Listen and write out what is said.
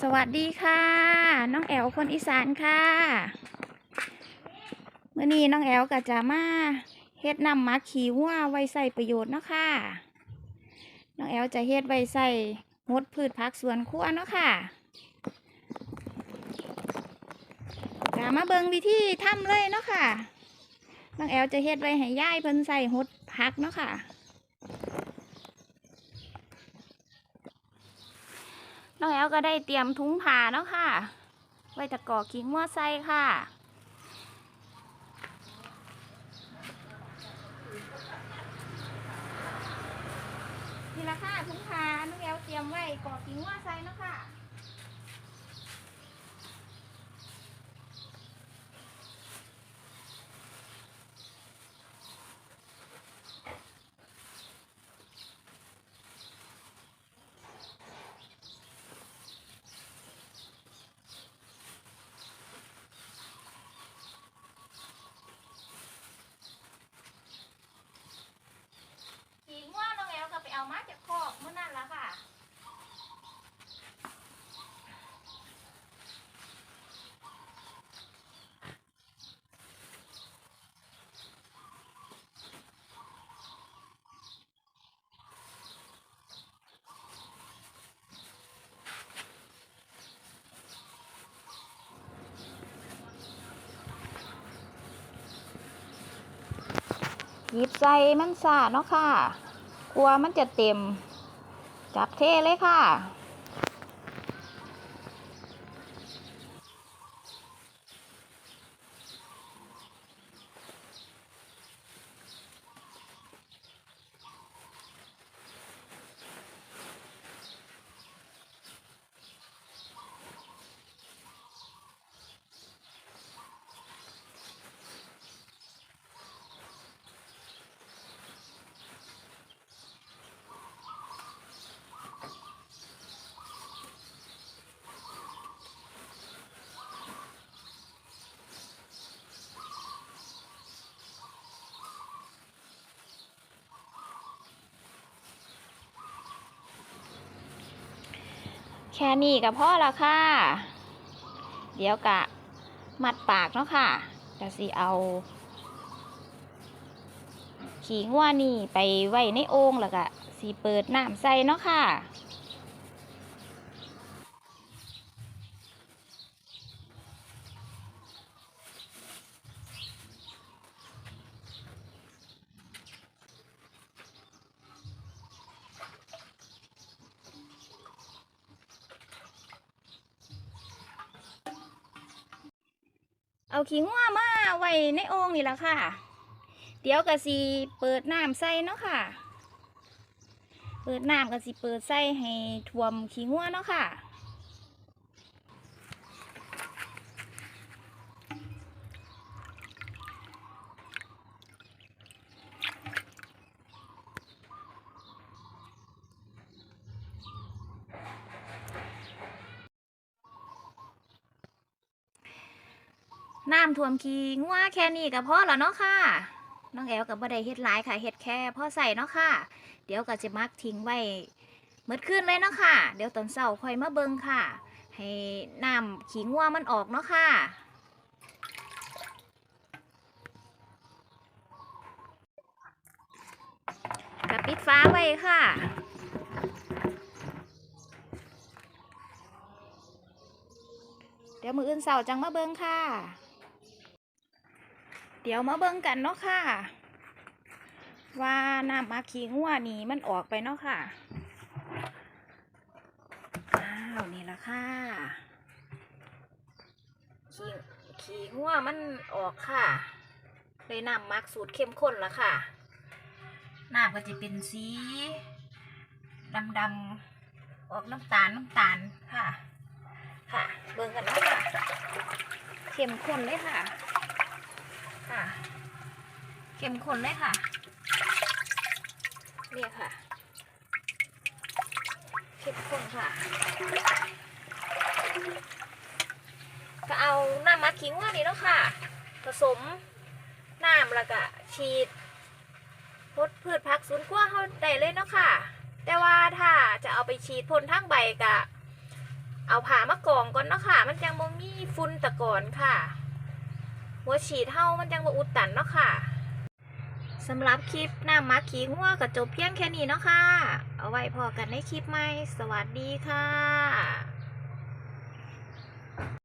สวัสดีค่ะ น้องแอลคนอีสานค่ะเมื่อนี้น้องแอลก็จะมาเฮ็ดนำมักขี้วัวไว้ใส่ประโยชน์เนาะค่ะ น้องแอลจะเฮ็ดไว้ใส่หดพืชผักสวนครัวเนาะค่ะกามาเบิงวิธีทำเลยเนาะค่ะ น้องแอลจะเฮ็ดไว้ให้ย่ายเพิ่นใส่หดผักเนาะค่ะ น้องแอลก็ได้เตรียมถุงผ้าเนาะค่ะ ไว้ตะกอกิ้งมัวไส้ค่ะนี่ละค่ะถุงผ้าน้องแอลเตรียมไว้กอกิ้งมัวไส้เนาะค่ะ กิ้งมัวน้องแอลก็ไปเอามาจากคอกเมื่อนั้นละค่ะ หยิบใส่มันซาเนาะค่ะ กลัวมันจะเต็ม จับเทเลยค่ะ แค่นี้ก็พอละค่ะ เดี๋ยวกะมัดปากเนาะค่ะจะสิเอา ขีงัวนี่ไปไว้ในโอ่งแล้วกะสีเปิดน้ำใส่เนาะค่ะ เอาขี้งัวมาไว้ในโอ่งนี่ละค่ะ เดี๋ยวกะสีเปิดน้ำใส่เนาะค่ะ เปิดน้ำกะสีเปิดใส่ให้ท่วมขี้งัวเนาะค่ะ น้ำท่วมขี้งัวแค่นี้ก็พอแล้วเนาะค่ะ น้องแอลกับบ่ได้เฮ็ดหลายค่ะเฮ็ดแค่พอใส่เนาะค่ะ เดี๋ยวก็จะมักทิ้งไว้เมื่อคืนเลยเนาะค่ะ เดี๋ยวตอนเช้าค่อยมาเบิ่งค่ะ ให้น้ำขี้งัวมันออกเนาะค่ะกับปิดฟ้าไว้ค่ะเดี๋ยวมืออื่นเสาร์จังมาเบิ่งค่ะ เดี๋ยวมาเบิ่งกันเนาะค่ะ ว่าน้ำมาขี้งัวนี่มันออกไปเนาะค่ะ อ้าวนี่ละค่ะ ขี้ขี้งัวมันออกค่ะเลยน้ำมักสูตรเข้มข้นละค่ะ น้ำก็จะเป็นสีดำดำๆออกน้ำตาลน้ำตาลค่ะ ค่ะ เบิ่งกันเนาะค่ะ เข้มข้นเลยค่ะ ค่ะ เข้มข้นเลยค่ะ เนี่ยค่ะ เข้มข้นค่ะ ก็เอาน้ำมักขิงว่านี่เนาะค่ะ ผสมน้ำแล้วก็ฉีดพดพืชผักสวนครัวเขาได้เลยเนาะค่ะ แต่ว่าถ้าจะเอาไปฉีดพ่นทั้งใบกะ เอาผ่ามากรองก่อนเนาะค่ะ มันจังบ่มีฝุ่นตะกอนค่ะ หัวฉีดเฮามันจังบ่อุดตันเนาะค่ะสำหรับคลิปหน้าร์คขี้หัวก็จบเพียงแค่นี้เนาะค่ะ เอาไว้พอกันในคลิปใหม่ สวัสดีค่ะ